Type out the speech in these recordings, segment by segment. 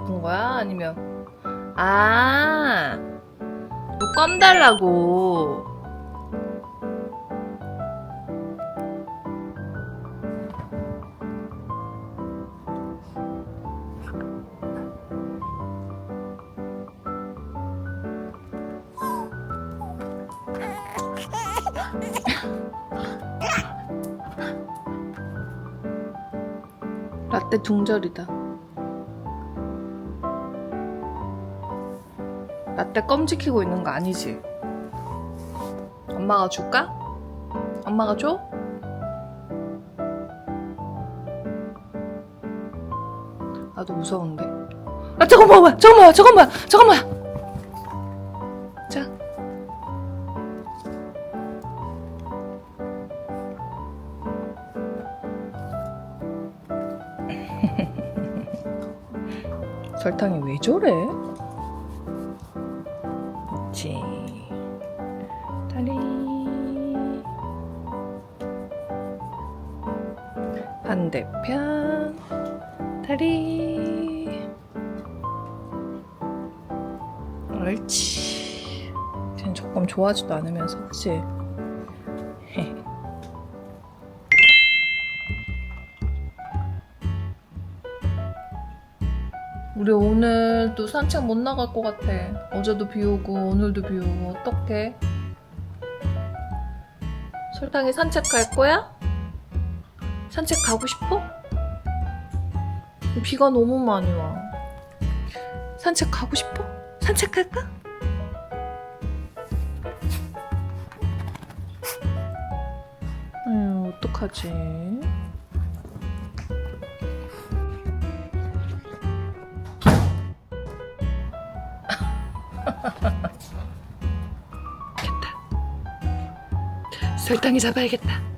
싶은 거야? 아니면 아, 너껌 달라고. 라떼 둥절이다. 라떼 껌 지키고 있는 거 아니지? 엄마가 줄까? 엄마가 줘? 나도 무서운데. 아 잠깐만? 잠깐만, 잠깐만, 잠깐만. 자. 설탕이 왜 저래? 반대편. 다리. 옳지. 쟤는 조금 좋아하지도 않으면서, 그치? 우리 오늘도 산책 못 나갈 것 같아. 어제도 비 오고 오늘도 비 오고 어떡해? 설탕이 산책 갈 거야? 산책 가고 싶어? 비가 너무 많이 와. 산책 가고 싶어? 산책 갈까? 음, 어떡하지? 겠다. 설탕이 잡아야겠다.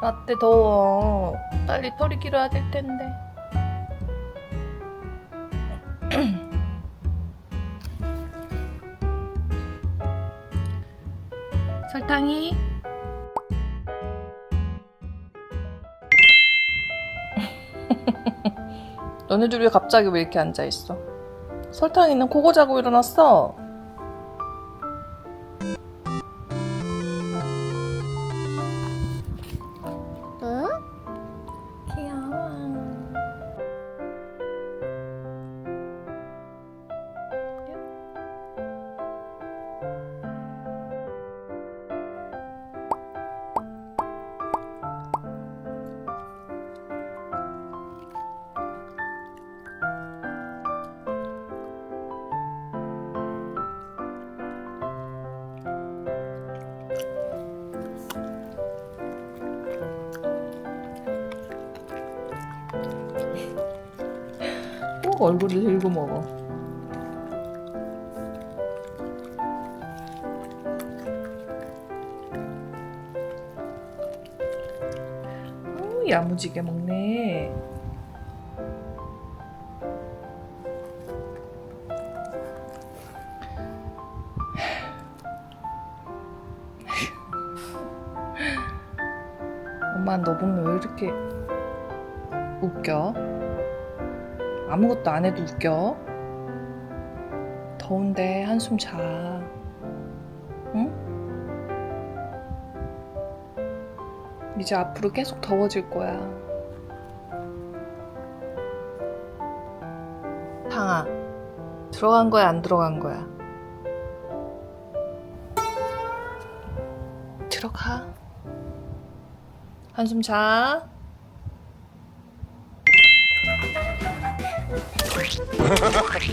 라떼 더워. 빨리 털이 길어야 될 텐데. 설탕이 너네들 왜 갑자기 왜 이렇게 앉아 있어? 설탕이는 코고 자고 일어났어. 얼굴을 들고 먹어. 오, 야무지게 먹네. 엄마 너 보면 왜 이렇게 웃겨? 아무것도 안 해도 웃겨. 더운데 한숨 자. 응? 이제 앞으로 계속 더워질 거야. 탕아, 들어간 거야, 안 들어간 거야? 들어가. 한숨 자. Кухарь.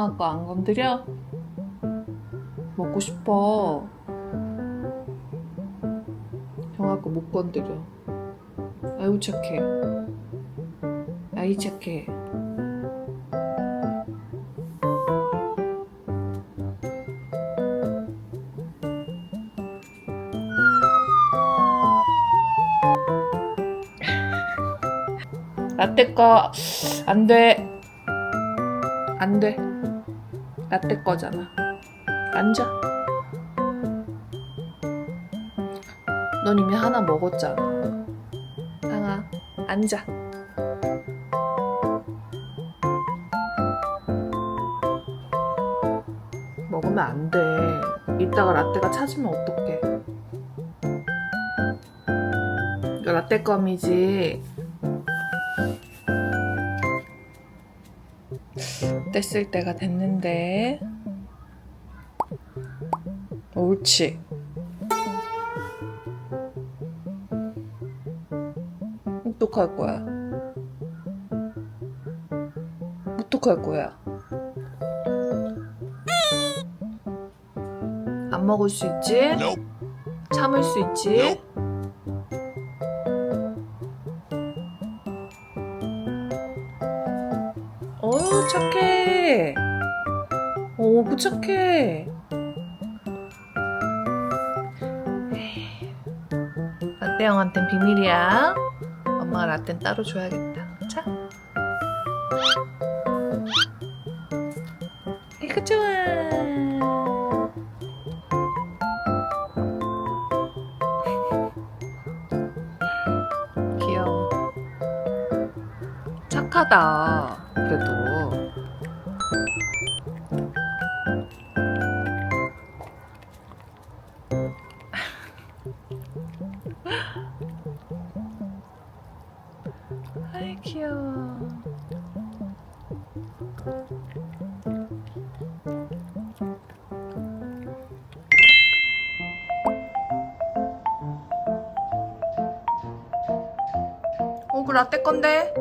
형아 거안 건드려? 먹고 싶어. 형아 거못 건드려. 아유 착해. 아이 착해. 라떼 거안 돼. 안 돼. 라떼 거잖아. 앉아. 넌 이미 하나 먹었잖아. 상아, 앉아. 먹으면 안 돼. 이따가 라떼가 찾으면 어떡해. 이거 라떼 껌이지. 뗐을 때가 됐는데. 옳지. 어떡할 거야? 어떡할 거야? 안 먹을 수 있지? 참을 수 있지? 어유 착해. 오, 그 착해. 라떼 형한텐 비밀이야. 엄마가 라떼는 따로 줘야겠다. 자. 이거 좋아. 귀여워. 착하다. 그래도. 어, 그 라떼 건데?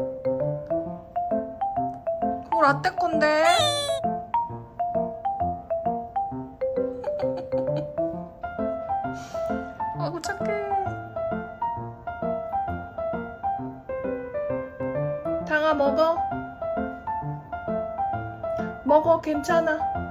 그거 라떼 건데? 아구 착해. 당아 먹어. 먹어 괜찮아.